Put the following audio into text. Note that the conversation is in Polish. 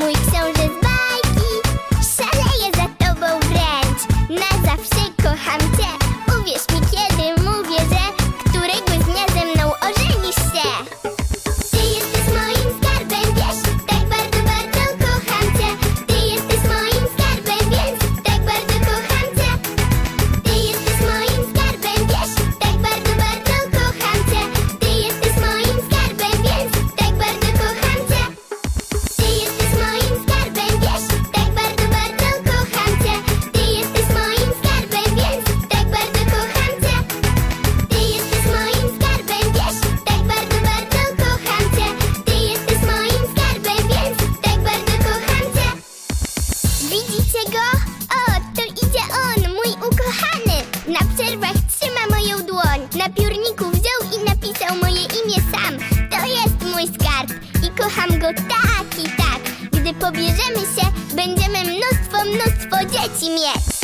Muy excelente. Pobierzemy się, będziemy mnóstwo, mnóstwo dzieci mieć.